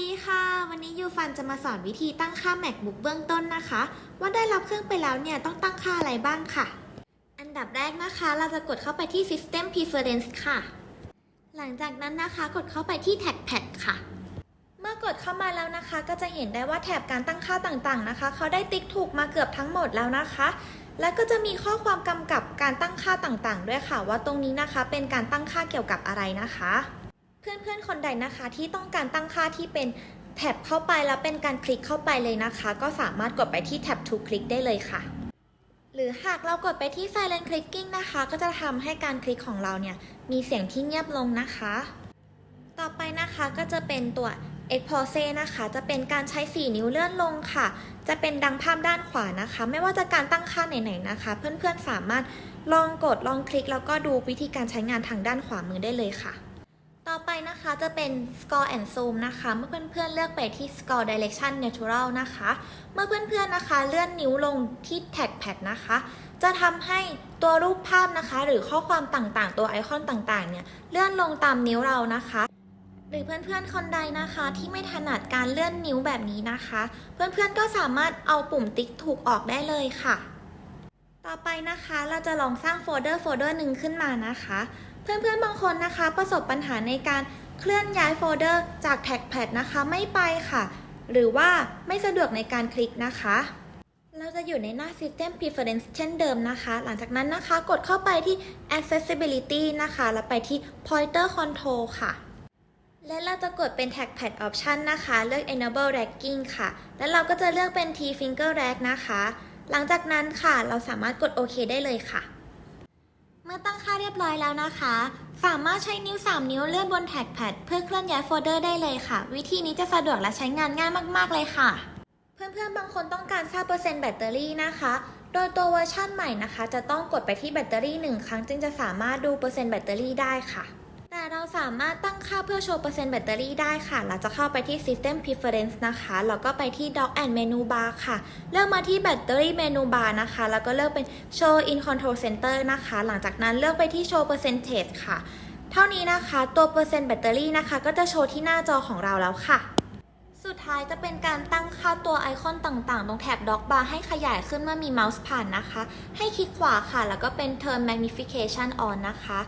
ดีค่ะ วันนี้ยูฟันจะมาสอนวิธีตั้งค่า MacBook เบื้องต้นนะคะ ว่าได้รับเครื่องไปแล้วเนี่ยต้องตั้งค่าอะไรบ้างค่ะ อันดับแรกนะคะ เราจะกดเข้าไปที่ System Preference ค่ะ หลังจากนั้นนะคะกดเข้าไปที่ Trackpad ค่ะ เมื่อกดเข้ามาแล้วนะคะ ก็จะเห็นได้ว่าแถบการตั้งค่าต่างๆนะคะ เขาได้ติ๊กถูกมาเกือบทั้งหมดแล้วนะคะ แล้วก็จะมีข้อความกำกับการตั้งค่าต่างๆ ด้วยค่ะ ว่าตรงนี้นะคะเป็นการตั้งค่าเกี่ยวกับอะไรนะคะ พื่อนๆ คนใดนะคะที่ต้องการตั้งค่าที่เป็นแท็บเข้าไปแล้วเป็นการคลิกเข้าไปเลยนะคะ ก็สามารถกดไปที่แท็บ to click ได้เลยค่ะ หรือหากเรากดไปที่ silent clicking นะคะ ก็จะทำให้การคลิกของเราเนี่ย มีเสียงที่เงียบลงนะคะ ต่อไปนะคะก็จะเป็นตัว expose นะคะ จะเป็นการใช้ 4 นิ้วเลื่อนลงค่ะ จะเป็นดังภาพด้านขวานะคะ ไม่ว่าจะการตั้งค่าไหนๆนะคะ เพื่อนๆสามารถลองกดลองคลิก แล้วก็ดูวิธีการใช้งานทางด้านขวามือได้เลยค่ะ นะคะ จะเป็น score and zoom นะคะ เมื่อเพื่อนๆเลือกไปที่ score direction natural นะคะ เมื่อเพื่อนๆนะคะ เลื่อนนิ้วลงที่ tag pad นะคะ จะทำให้ตัวรูปภาพนะคะ หรือข้อความต่างๆ ตัวไอคอนต่างๆ เนี่ย เลื่อนลงตามนิ้วเรานะคะหรือเพื่อนๆ คนใดนะคะที่ไม่ถนัดการเลื่อนนิ้วแบบนี้นะคะ เพื่อนๆ ก็สามารถเอาปุ่มติ๊กถูกออกได้เลยค่ะ ต่อไปนะคะเราจะลองสร้างโฟลเดอร์โฟลเดอร์หนึ่งขึ้นมานะคะ เพื่อนๆบางคนนะคะ ประสบปัญหาในการเคลื่อนย้ายโฟลเดอร์จากแท็กแพดนะคะไม่ไปค่ะ หรือว่าไม่สะดวกในการคลิกนะคะ เราจะอยู่ในหน้า System Preference เช่นเดิมนะคะ หลังจากนั้นนะคะกดเข้าไปที่ Accessibility นะคะ แล้วไปที่ Pointer Control ค่ะ และเราจะกดเป็น Trackpad Option นะคะ เลือก Enable Ragging ค่ะ แล้วเราก็จะเลือกเป็น T Finger Rag นะคะ หลังจากนั้นค่ะ เราสามารถกดโอเคได้เลยค่ะ เมื่อตั้งค่าเรียบร้อยแล้วนะคะ สามารถใช้นิ้ว 3 นิ้วเลื่อนบนแท็กแพดเพื่อเคลื่อนย้ายโฟลเดอร์ได้เลยค่ะ วิธีนี้จะสะดวกและใช้งานง่ายมากๆเลยค่ะ เพื่อนๆบางคนต้องการทราบเปอร์เซ็นต์แบตเตอรี่นะคะ โดยตัวเวอร์ชั่นใหม่นะคะ จะต้องกดไปที่แบตเตอรี่ 1 ครั้งจึงจะสามารถดูเปอร์เซ็นต์แบตเตอรี่ได้ค่ะ เราสามารถตั้งค่าเพื่อโชว์เปอร์เซ็นต์แบตเตอรี่ได้ค่ะ เราจะเข้าไปที่ System Preference นะคะ แล้วก็ไปที่ Dock and Menu Bar ค่ะ เลือกมาที่ Battery Menu Bar นะคะ แล้วก็เลือกเป็น Show in Control Center นะคะ หลังจากนั้นเลือกไปที่ Show Percentage ค่ะ เท่านี้นะคะ ตัวเปอร์เซ็นต์แบตเตอรี่นะคะ ก็จะโชว์ที่หน้าจอของเราแล้วค่ะ สุดท้ายจะเป็นการตั้งค่าตัวไอคอนต่างๆ ตรงแถบ Dock Bar ให้ขยายขึ้นเมื่อมีเมาส์ผ่านนะคะ ให้คลิกขวาค่ะ แล้วก็เป็น Turn Magnification on นะคะ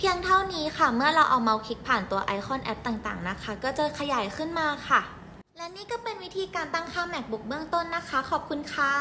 เพียงเท่านี้ค่ะ เมื่อเราเอาเมาส์คลิกผ่านตัวไอคอนแอปต่างๆนะคะ ก็จะขยายขึ้นมาค่ะ และนี่ก็เป็นวิธีการตั้งค่า MacBook เบื้องต้นนะคะ ขอบคุณค่ะ